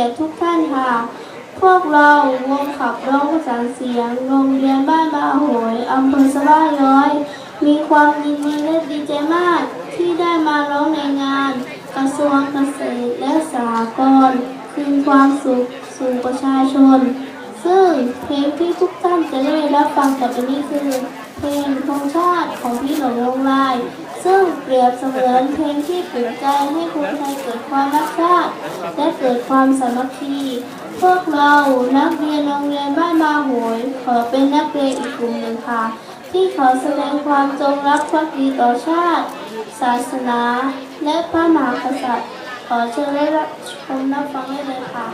ยรติทุกท่านค่ะ พวกเราวงขับร้องประสานเสียงโรงเรียนบ้านบาโหยอำเภอสะบ้าย้อย มีความยินดีและดีใจมากที่ได้มาร้องในงาน กระทรวงเกษตรและสหกรณ์คืนความสุขสู่ประชาชน ซึ่งเพลงที่ทุกท่านจะได้รับฟังต่อไปนี้คือ เพลงธงชาติของพี่หลวงลงลาย ซึ่งเปรียบเสมือนเพลงที่ปลุกใจให้คนไทยเกิดความรักชาติ เกิดความสามัคคี พวกเรานักเรียนโรงเรียนบ้านมาโหยขอเป็นนักเรียนอีกกลุ่มหนึ่งค่ะ ที่ขอแสดงความจงรักภักดีต่อชาติ ศาสนา และพระมหากษัตริย์ ขอเชิญได้รับชมรับฟังได้เลยค่ะ